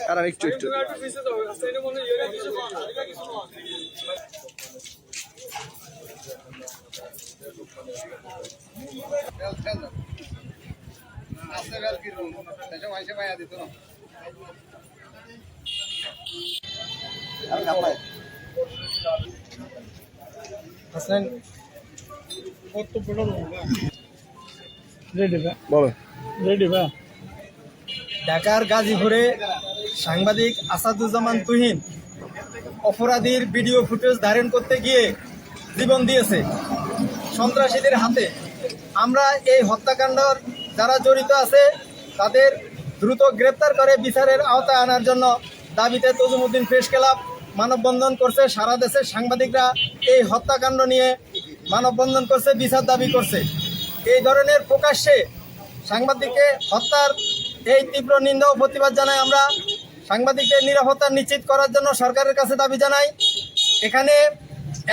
কারণ একটু একটু। হাসলেন কত বড় বলো। ঢাকার গাজীপুরে সাংবাদিক আসাদুজ্জামান তুহিন অপরাধীর ভিডিও ফুটেজ ধারণ করতে গিয়ে জীবন দিয়েছে সন্ত্রাসীদের হাতে। আমরা এই হত্যাকাণ্ডর যারা জড়িত আছে তাদের দ্রুত গ্রেপ্তার করে বিচারের আওতায় আনার জন্য দাবিতে তজুমুদ্দিন প্রেস ক্লাব মানববন্ধন করছে। সারা দেশের সাংবাদিকরা এই হত্যাকাণ্ড নিয়ে মানববন্ধন করছে বিচার দাবি করছে। এই ধরনের প্রকাশ্যে সাংবাদিককে হত্যার এই তীব্র নিন্দা ও প্রতিবাদ জানাই আমরা। সাংবাদিকদের নিরাপত্তা নিশ্চিত করার জন্য সরকারের কাছে দাবি জানাই। এখানে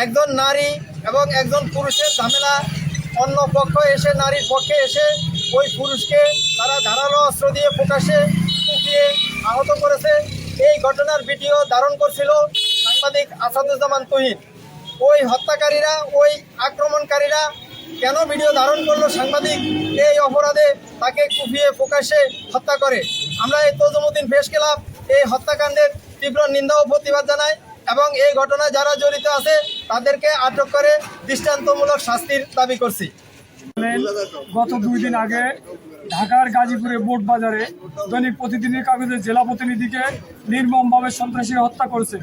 একজন নারী এবং একজন পুরুষের ঝামেলা। অন্য পক্ষ এসে নারীর পক্ষে এসে ওই পুরুষকে তারা ধারালো অস্ত্র দিয়ে প্রকাশ্যে কুপিয়ে আহত করেছে। এই ঘটনার ভিডিও ধারণ করছিল সাংবাদিক আসাদুজ্জামান তুহিন। ওই হত্যাকারীরা, ওই আক্রমণকারীরা কেন ভিডিও ধারণ করল সাংবাদিক? এই অপরাধে তাকে কুপিয়ে প্রকাশ্যে হত্যা করে। আমরা এই তজুমুদ্দিন প্রেস ক্লাব এই হত্যাকাণ্ডের তীব্র নিন্দা ও প্রতিবাদ জানাই এবং এই ঘটনায় যারা জড়িত আছে, তাদেরকে আটক করে দৃষ্টান্তমূলক শাস্তির দাবি করছি। গত দুই দিন আগে ঢাকার গাজীপুরে বোট বাজারে দৈনিক প্রতিদিনের কাগজের জেলা প্রতিনিধিকে নির্মমভাবে সন্ত্রাসী হত্যা করেছে।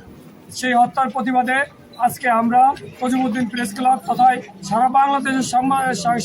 সেই হত্যার প্রতিবাদে আজকে আমরা তজিমুদ্দিন প্রেস ক্লাব তথা সারা বাংলাদেশের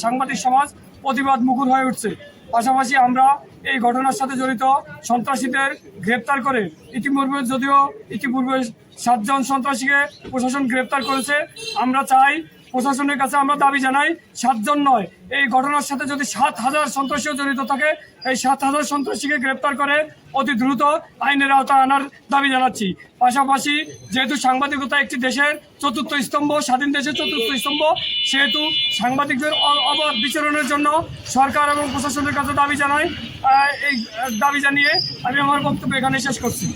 সাংবাদিক সমাজ প্রতিবাদ মুখর হয়ে উঠছে। পাশাপাশি আমরা এই ঘটনার সাথে জড়িত সন্ত্রাসীদের গ্রেপ্তার করে ইতিপূর্বে যদিও ইতিপূর্বে সাতজন সন্ত্রাসীকে প্রশাসন গ্রেপ্তার করেছে, আমরা চাই প্রশাসনের কাছে আমরা দাবি জানাই, সাতজন নয়। এই ঘটনার সাথে যদি সাত হাজার সন্ত্রাসীও জড়িত থাকে, এই সাত হাজার সন্ত্রাসীকে গ্রেপ্তার করে অতি দ্রুত আইনের আওতায় আনার দাবি জানাচ্ছি। পাশাপাশি যেহেতু সাংবাদিকতা একটি দেশের চতুর্থ স্তম্ভ, স্বাধীন দেশের চতুর্থ স্তম্ভ, সেহেতু সাংবাদিকদের অবাধ বিচরণের জন্য সরকার এবং প্রশাসনের কাছে দাবি জানাই এই দাবি জানিয়ে আমি আমার বক্তব্য এখানে শেষ করছি।